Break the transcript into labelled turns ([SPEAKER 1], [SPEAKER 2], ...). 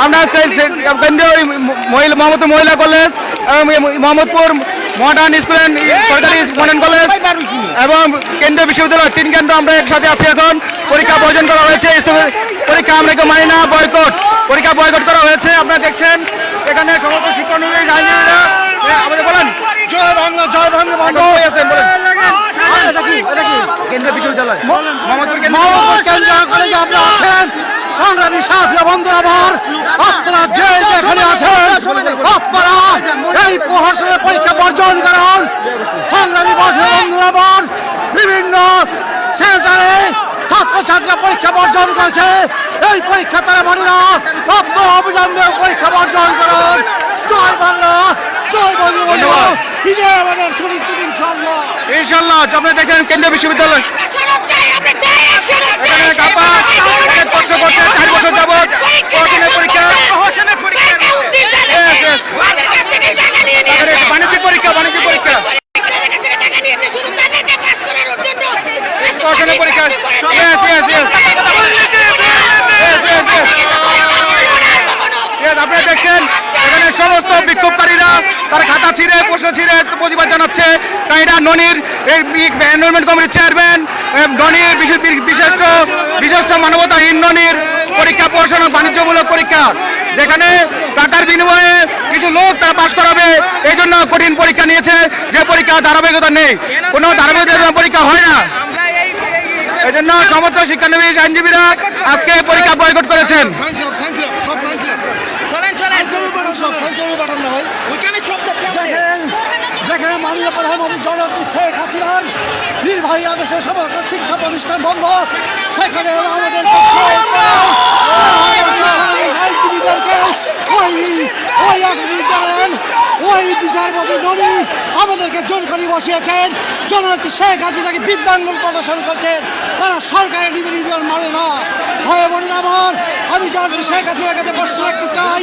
[SPEAKER 1] আমরা। সেই- সেই কেন্দ্রীয় ওই মহিলা মোহাম্মদপুর মহিলা কলেজ এবং মোহাম্মদপুর মডার্ন স্কুল অ্যান্ড সরকারি মডার্ন কলেজ এবং কেন্দ্রীয় বিশ্ববিদ্যালয় তিন কেন্দ্র আমরা একসাথে আছি এখন। পরীক্ষা বর্জন করা হয়েছে পরীক্ষা আমরা কেউ মানি না বয়কট পরীক্ষা বয়কট করা হয়েছে আপনারা দেখছেন। এখানে সমস্ত শিক্ষানুষ্ঠান আইনজীবীরা আমাদের বলেন।
[SPEAKER 2] জয় বাংলা জয় বাংলা
[SPEAKER 1] আছেন বলেন। এটা কি? কেন্দ্রীয় বিশ্ববিদ্যালয়। মোহাম্মদপুর কেন্দ্রীয়
[SPEAKER 2] সংগ্রামী সাথী বন্ধু আমার। আপনারা যে যেখানে আছেন আপনারা এই প্রহসনের পরীক্ষা বর্জন করেন। সংগ্রামী বন্ধু আমার বিভিন্ন সেন্টারে ছাত্রছাত্রীরা পরীক্ষা বর্জন করেছে। এই পরীক্ষা তারা মানে না আপনারা অবিলম্বে পরীক্ষা বর্জন করুন। জয় বাংলা জয় বন্ধু
[SPEAKER 1] ধন্যবাদ।
[SPEAKER 2] বিজয় আমাদের সুনিশ্চিত ইনশাল্লাহ
[SPEAKER 1] ইনশাল্লাহ আপনারা দেখেন কেন্দ্রীয় বিশ্ববিদ্যালয় এখানে কাপা অনেক কষ্ট করছে চার বছর যাবৎ প্রহসনের পরীক্ষা Yes, yes. তারপরে বাণিজ্যিক পরীক্ষা বাণিজ্যিক পরীক্ষা প্রহসনের পরীক্ষা Yes, yes, yes. Yes, yes, yes. Yes, আপনারা দেখছেন এখানে সমস্ত বিক্ষোভকারীরা তারা খাতা ছিঁড়ে প্রতিবাদ জানাচ্ছে তাই এটা ননির এনরোলমেন্ট কমিটির চেয়ারম্যান ননির বিশেষ- বিশিষ্ট বিশিষ্ট মানবতাহীন ননির পরীক্ষা পড়াশোনা বাণিজ্যমূলক পরীক্ষা যেখানে টাকার বিনিময়ে কিছু লোক তারা পাশ করাবে এই জন্য কঠিন পরীক্ষা নিয়েছে যে পরীক্ষা ধারাবাহিকতা নেই কোনো ধারাবাহিকতা পরীক্ষা হয় না এই জন্য সমস্ত শিক্ষানবী আইনজীবীরা আজকে পরীক্ষা বয়কট করেছেন
[SPEAKER 2] মাননীয় প্রধানমন্ত্রী জননেত্রী শেখ হাসিনার নির্বাহী আদেশের সমস্ত শিক্ষা প্রতিষ্ঠান বন্ধ। সেখানে আমাদের ওই বিচারপতি ননি আমাদেরকে জোর করে বসিয়েছেন। জননেত্রী শেখ হাসিনাকে বিদ্যাঙ্গন প্রদর্শন করছেন। তারা সরকারের নীতি নির্দেশন মানে না। ভয়ে বলি আমার। আমি জননেত্রী শেখ হাসিনার কাছে বসতে রাখতে চাই।